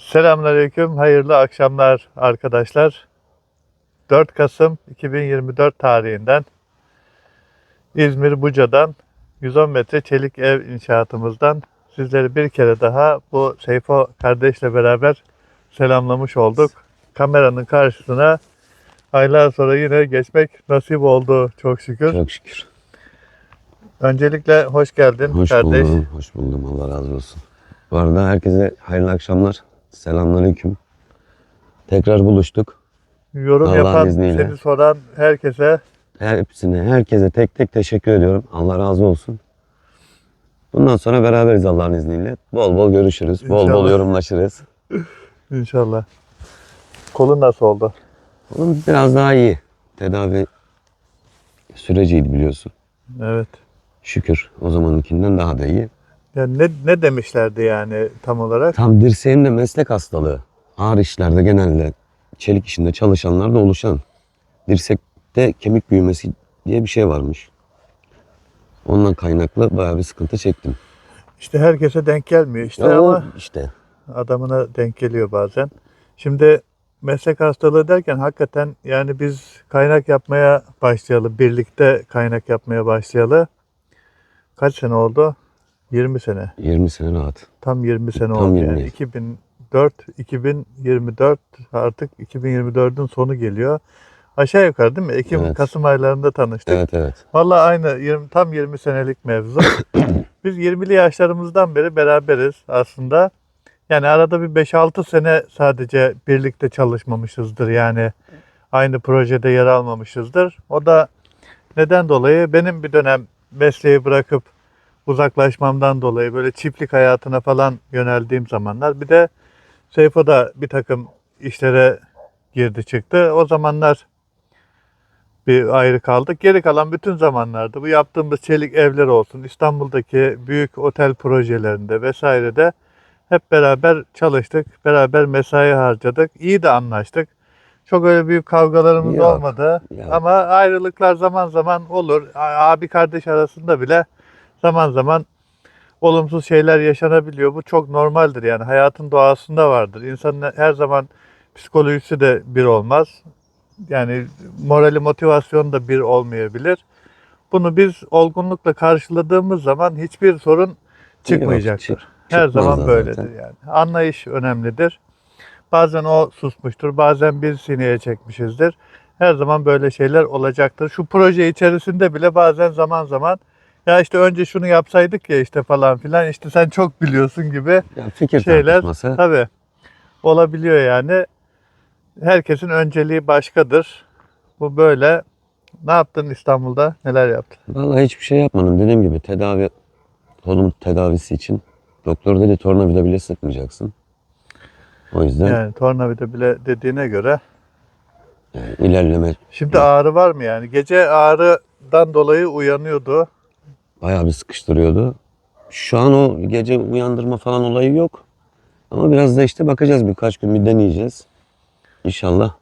Selamünaleyküm, hayırlı akşamlar arkadaşlar. 4 Kasım 2024 tarihinden İzmir Buca'dan 110 metre çelik ev inşaatımızdan sizleri bir kere daha bu Seyfo kardeşle beraber selamlamış olduk. Kameranın karşısına aylar sonra yine geçmek nasip oldu çok şükür. Çok şükür. Öncelikle hoş geldin Hoş kardeş. buldum. Hoş buldum. Allah razı olsun. Bu arada herkese hayırlı akşamlar. Selamünaleyküm. Tekrar buluştuk. Yorum Allah'ın yapan, izniyle. seni soran herkese Her hepsine, herkese tek tek teşekkür ediyorum. Allah razı olsun. Bundan sonra beraberiz Allah'ın izniyle. Bol bol görüşürüz. Bol bol İnşallah. yorumlaşırız. inşallah. Kolun nasıl oldu? Oğlum biraz daha iyi. Tedavi süreciydi biliyorsun. Evet. Şükür o zamankinden daha da iyi. Yani ne, ne demişlerdi yani tam olarak? Tam dirseğimde meslek hastalığı. Ağır işlerde genelde çelik işinde çalışanlarda oluşan dirsekte kemik büyümesi diye bir şey varmış. Ondan kaynaklı bayağı bir sıkıntı çektim. İşte herkese denk gelmiyor işte Ya ama işte adamına denk geliyor bazen. Şimdi meslek hastalığı derken hakikaten yani biz kaynak yapmaya başlayalı, birlikte kaynak yapmaya başlayalı. Kaç sene oldu? 20 sene. 20 sene rahat. Tam 20 sene Tam oldu 20. yani. 2004, 2024 artık 2024'ün sonu geliyor. Aşağı yukarı değil mi? Ekim, Evet. Kasım aylarında tanıştık. Evet evet. Vallahi aynı 20, tam 20 senelik mevzu. Biz 20'li yaşlarımızdan beri beraberiz aslında. Yani arada bir 5-6 sene sadece birlikte çalışmamışızdır yani. Aynı projede yer almamışızdır. O da neden dolayı benim bir dönem mesleği bırakıp uzaklaşmamdan dolayı böyle çiftlik hayatına falan yöneldiğim zamanlar. Bir de Seyfo da bir takım işlere girdi çıktı. O zamanlar bir ayrı kaldık. Geri kalan bütün zamanlarda bu yaptığımız çelik evler olsun, İstanbul'daki büyük otel projelerinde vesairede hep beraber çalıştık, beraber mesai harcadık, iyi de anlaştık. Çok öyle büyük kavgalarımız Yok, olmadı yok. ama ayrılıklar zaman zaman olur. Abi kardeş arasında bile zaman zaman olumsuz şeyler yaşanabiliyor. Bu çok normaldir yani hayatın doğasında vardır. İnsanın her zaman psikolojisi de bir olmaz. Yani morali motivasyon da bir olmayabilir. Bunu biz olgunlukla karşıladığımız zaman hiçbir sorun çıkmayacaktır. Yok, çık- Her zaman böyledir zaten. yani. Anlayış önemlidir. Bazen o susmuştur, bazen biz sineye çekmişizdir. Her zaman böyle şeyler olacaktır. Şu proje içerisinde bile bazen zaman zaman ya işte önce şunu yapsaydık ya işte falan filan işte sen çok biliyorsun gibi Ya fikir şeyler tartışması. tabii olabiliyor yani. Herkesin önceliği başkadır. Bu böyle. Ne yaptın İstanbul'da? Neler yaptın? Vallahi hiçbir şey yapmadım. Dediğim gibi tedavi kolum tedavisi için doktor dedi tornavida bile sıkmayacaksın. O yüzden Yani tornavida bile dediğine göre. yani ilerleme Şimdi ağrı var mı yani? Gece ağrıdan dolayı uyanıyordu. Bayağı bir sıkıştırıyordu. Şu an o gece uyandırma falan olayı yok. Ama biraz da işte bakacağız birkaç gün bir deneyeceğiz. İnşallah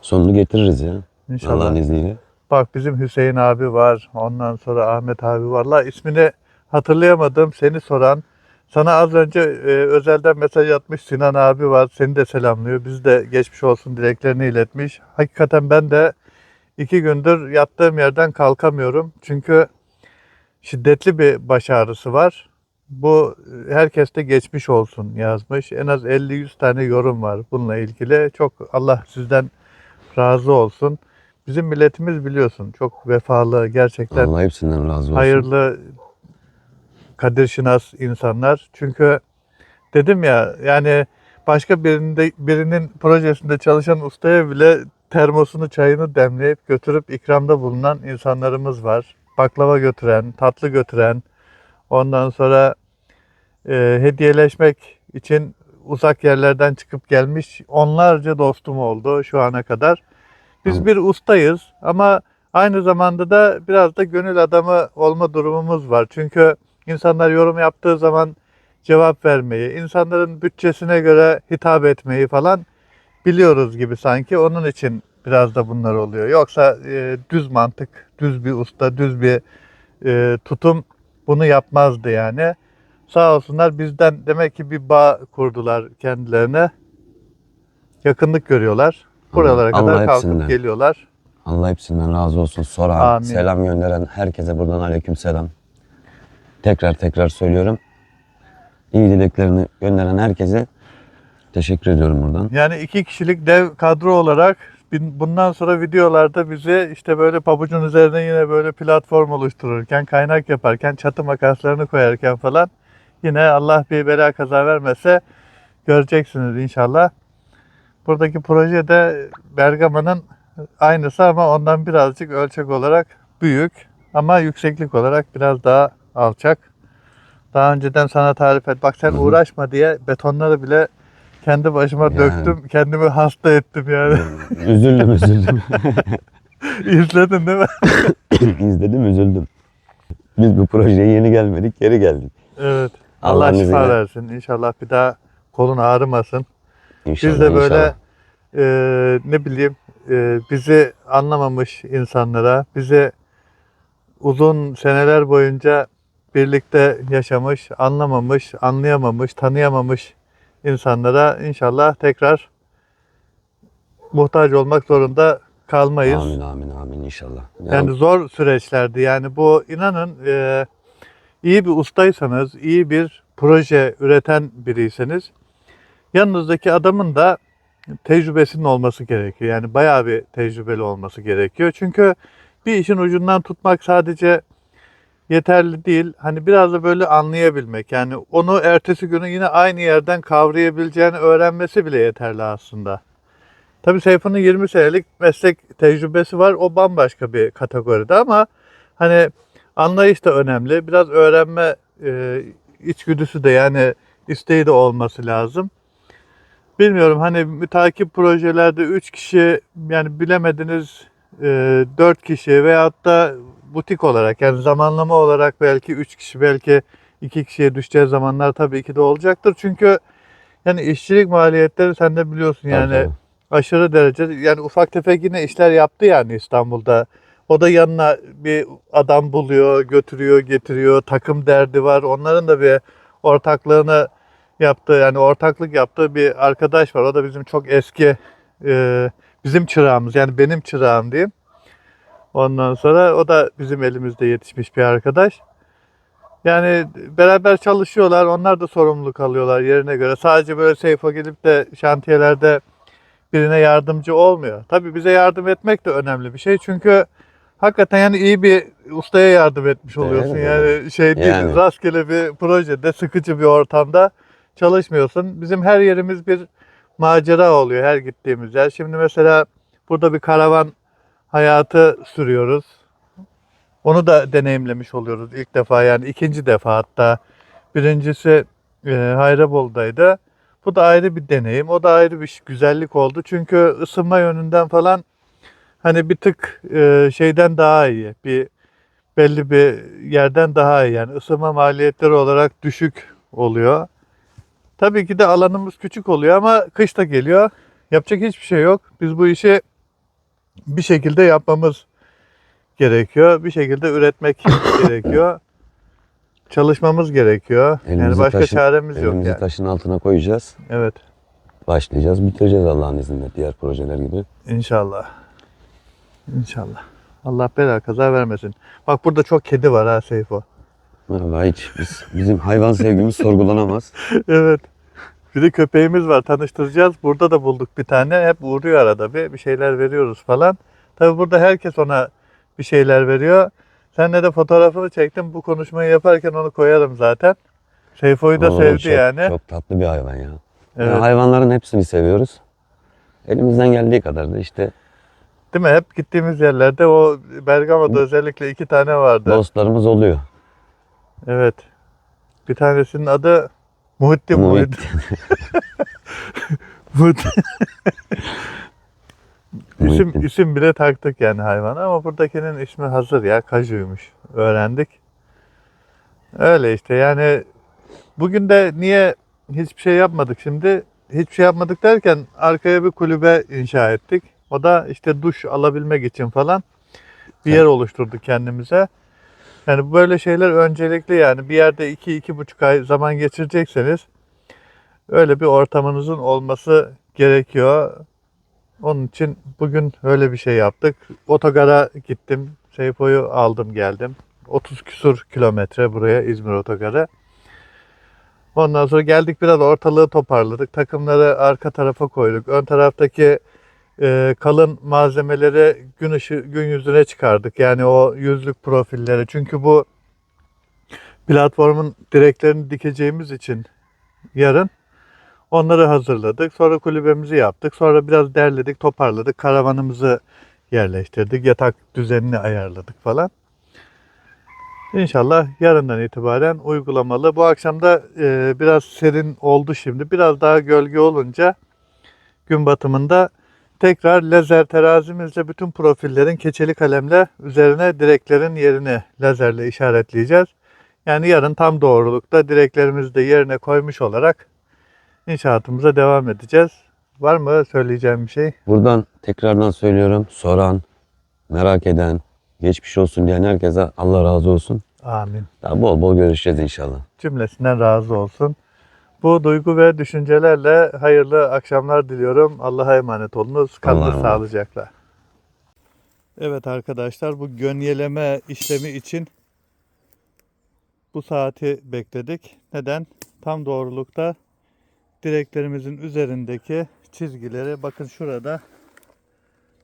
sonunu getiririz ya. İnşallah. Allah'ın izniyle. Bak bizim Hüseyin abi var. Ondan sonra Ahmet abi var. La ismini hatırlayamadım. Seni soran. Sana az önce e, özelden mesaj atmış Sinan abi var. Seni de selamlıyor. Biz de geçmiş olsun dileklerini iletmiş. Hakikaten ben de iki gündür yattığım yerden kalkamıyorum. Çünkü şiddetli bir baş ağrısı var. Bu e, herkes de geçmiş olsun yazmış. En az 50-100 tane yorum var bununla ilgili. Çok Allah sizden razı olsun. Bizim milletimiz biliyorsun çok vefalı, gerçekten Allah hepsinden razı olsun. hayırlı, kadirşinas insanlar. Çünkü dedim ya yani başka birinde, birinin projesinde çalışan ustaya bile termosunu, çayını demleyip götürüp ikramda bulunan insanlarımız var. Baklava götüren, tatlı götüren, ondan sonra e, hediyeleşmek için uzak yerlerden çıkıp gelmiş onlarca dostum oldu şu ana kadar. Biz bir ustayız ama aynı zamanda da biraz da gönül adamı olma durumumuz var. Çünkü insanlar yorum yaptığı zaman cevap vermeyi, insanların bütçesine göre hitap etmeyi falan biliyoruz gibi sanki. Onun için biraz da bunlar oluyor. Yoksa e, düz mantık, düz bir usta, düz bir e, tutum bunu yapmazdı yani. Sağ olsunlar bizden demek ki bir bağ kurdular kendilerine. Yakınlık görüyorlar. Buralara Allah kadar kalkıp hepsinden. geliyorlar. Allah hepsinden razı olsun. Soran, Amin. selam gönderen herkese buradan aleyküm selam. Tekrar tekrar söylüyorum. İyi dileklerini gönderen herkese teşekkür ediyorum buradan. Yani iki kişilik dev kadro olarak bundan sonra videolarda bizi işte böyle pabucun üzerine yine böyle platform oluştururken, kaynak yaparken, çatı makaslarını koyarken falan yine Allah bir bela kaza vermese göreceksiniz inşallah. Buradaki proje de Bergama'nın aynısı ama ondan birazcık ölçek olarak büyük ama yükseklik olarak biraz daha alçak. Daha önceden sana tarif et. Bak sen uğraşma diye betonları bile kendi başıma Yani. döktüm. Kendimi hasta ettim yani. üzüldüm üzüldüm. İzledin değil mi? İzledim üzüldüm. Biz bu projeye yeni gelmedik geri geldik. Evet. Allah Allah'ın şifa izniyle. versin. İnşallah bir daha kolun ağrımasın. İnşallah, Biz de böyle inşallah. e, ne bileyim e, bizi anlamamış insanlara, bizi uzun seneler boyunca birlikte yaşamış, anlamamış, anlayamamış, tanıyamamış insanlara inşallah tekrar muhtaç olmak zorunda kalmayız. Amin amin amin inşallah. Ya, Yani zor süreçlerdi. Yani bu inanın e, iyi bir ustaysanız, iyi bir proje üreten biriyseniz yanınızdaki adamın da tecrübesinin olması gerekiyor. Yani bayağı bir tecrübeli olması gerekiyor. Çünkü bir işin ucundan tutmak sadece yeterli değil. Hani biraz da böyle anlayabilmek. Yani onu ertesi günü yine aynı yerden kavrayabileceğini öğrenmesi bile yeterli aslında. Tabii Seyfun'un 20 senelik meslek tecrübesi var. O bambaşka bir kategoride ama hani anlayış da önemli. Biraz öğrenme e, içgüdüsü de yani isteği de olması lazım. Bilmiyorum hani mütakip projelerde 3 kişi yani bilemediniz 4 kişi veyahut da butik olarak yani zamanlama olarak belki 3 kişi belki 2 kişiye düşeceği zamanlar tabii ki de olacaktır. Çünkü yani işçilik maliyetleri sen de biliyorsun yani tabii. aşırı derece yani ufak tefek yine işler yaptı yani İstanbul'da. O da yanına bir adam buluyor, götürüyor, getiriyor. Takım derdi var. Onların da bir ortaklığını yaptığı yani ortaklık yaptığı bir arkadaş var. O da bizim çok eski e, bizim çırağımız yani benim çırağım diyeyim. Ondan sonra o da bizim elimizde yetişmiş bir arkadaş. Yani beraber çalışıyorlar. Onlar da sorumluluk alıyorlar yerine göre. Sadece böyle Seyfo gelip de şantiyelerde birine yardımcı olmuyor. Tabii bize yardım etmek de önemli bir şey. Çünkü hakikaten yani iyi bir ustaya yardım etmiş oluyorsun. Evet, yani şey değil, Yani. rastgele bir projede, sıkıcı bir ortamda çalışmıyorsun. Bizim her yerimiz bir macera oluyor her gittiğimiz yer. Şimdi mesela burada bir karavan hayatı sürüyoruz. Onu da deneyimlemiş oluyoruz ilk defa yani ikinci defa hatta. Birincisi e, Hayrabol'daydı. Bu da ayrı bir deneyim. O da ayrı bir güzellik oldu. Çünkü ısınma yönünden falan hani bir tık e, şeyden daha iyi. Bir belli bir yerden daha iyi. Yani ısınma maliyetleri olarak düşük oluyor. Tabii ki de alanımız küçük oluyor ama kış da geliyor. Yapacak hiçbir şey yok. Biz bu işi bir şekilde yapmamız gerekiyor. Bir şekilde üretmek gerekiyor. Çalışmamız gerekiyor. yani Elimizi başka taşın- çaremiz yok Elimizi yani. taşın altına koyacağız. Evet. Başlayacağız, bitireceğiz Allah'ın izniyle diğer projeler gibi. İnşallah. İnşallah. Allah bela kaza vermesin. Bak burada çok kedi var ha Seyfo. Vallahi hiç biz, bizim hayvan sevgimiz sorgulanamaz. evet. Bir de köpeğimiz var tanıştıracağız. Burada da bulduk bir tane. Hep uğruyor arada bir. Bir şeyler veriyoruz falan. Tabi burada herkes ona bir şeyler veriyor. Senle de fotoğrafını çektim. Bu konuşmayı yaparken onu koyarım zaten. Seyfo'yu da sevdi çok, yani. Çok tatlı bir hayvan ya. Evet. Yani hayvanların hepsini seviyoruz. Elimizden geldiği kadar da işte Değil mi? Hep gittiğimiz yerlerde o Bergama'da özellikle iki tane vardı. dostlarımız oluyor. Evet. Bir tanesinin adı Muhittin Muhit. Muhit. Muhit. isim, Muhittin. isim bile taktık yani hayvana ama buradakinin ismi hazır ya. Kaju'ymuş. Öğrendik. Öyle işte yani bugün de niye hiçbir şey yapmadık şimdi? Hiçbir şey yapmadık derken arkaya bir kulübe inşa ettik. O da işte duş alabilmek için falan bir yer oluşturduk kendimize. Yani böyle şeyler öncelikli yani bir yerde 2-2,5 ay zaman geçirecekseniz öyle bir ortamınızın olması gerekiyor. Onun için bugün öyle bir şey yaptık. Otogara gittim. Seyfo'yu aldım geldim. 30 küsur kilometre buraya İzmir Otogarı. Ondan sonra geldik biraz ortalığı toparladık. Takımları arka tarafa koyduk. Ön taraftaki e, kalın malzemeleri gün ışı, gün yüzüne çıkardık. Yani o yüzlük profilleri. Çünkü bu platformun direklerini dikeceğimiz için yarın onları hazırladık. Sonra kulübemizi yaptık. Sonra biraz derledik, toparladık. Karavanımızı yerleştirdik. Yatak düzenini ayarladık falan. İnşallah yarından itibaren uygulamalı. Bu akşam da e, biraz serin oldu şimdi. Biraz daha gölge olunca gün batımında tekrar lazer terazimizle bütün profillerin keçeli kalemle üzerine direklerin yerini lazerle işaretleyeceğiz. Yani yarın tam doğrulukta direklerimizi de yerine koymuş olarak inşaatımıza devam edeceğiz. Var mı söyleyeceğim bir şey? Buradan tekrardan söylüyorum. Soran, merak eden, geçmiş olsun diyen herkese Allah razı olsun. Amin. Daha bol bol görüşeceğiz inşallah. Cümlesinden razı olsun. Bu duygu ve düşüncelerle hayırlı akşamlar diliyorum. Allah'a emanet olunuz. Kalın sağlıcakla. Evet arkadaşlar bu gönyeleme işlemi için bu saati bekledik. Neden? Tam doğrulukta direklerimizin üzerindeki çizgileri bakın şurada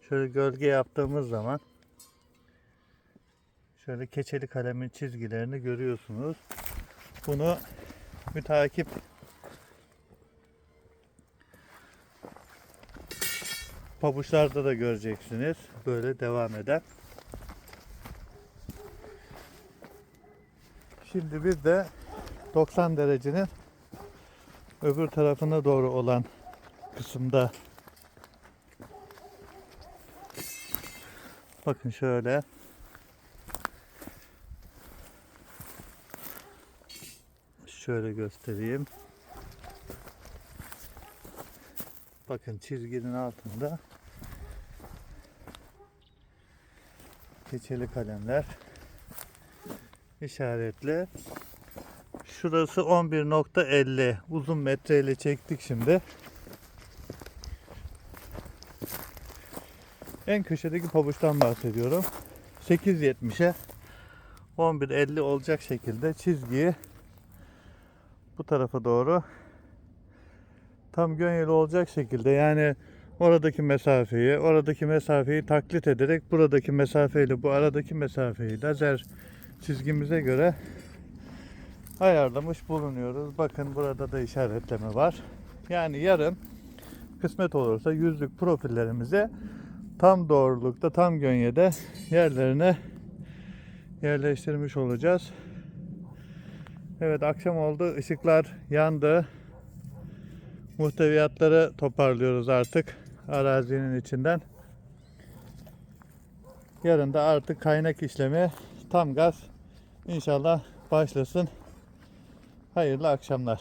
şöyle gölge yaptığımız zaman şöyle keçeli kalemin çizgilerini görüyorsunuz. Bunu mütakip pabuçlarda da göreceksiniz. Böyle devam eder. Şimdi bir de 90 derecenin öbür tarafına doğru olan kısımda bakın şöyle şöyle göstereyim. Bakın çizginin altında keçeli kalemler işaretli. Şurası 11.50 uzun metreyle çektik şimdi. En köşedeki pabuçtan bahsediyorum. 8.70'e 11.50 olacak şekilde çizgiyi bu tarafa doğru tam gönyeli olacak şekilde yani oradaki mesafeyi oradaki mesafeyi taklit ederek buradaki mesafeyle bu aradaki mesafeyi lazer çizgimize göre ayarlamış bulunuyoruz. Bakın burada da işaretleme var. Yani yarın kısmet olursa yüzlük profillerimizi tam doğrulukta tam gönyede yerlerine yerleştirmiş olacağız. Evet akşam oldu. Işıklar yandı. Muhteviyatları toparlıyoruz artık arazinin içinden. Yarın da artık kaynak işlemi tam gaz inşallah başlasın. Hayırlı akşamlar.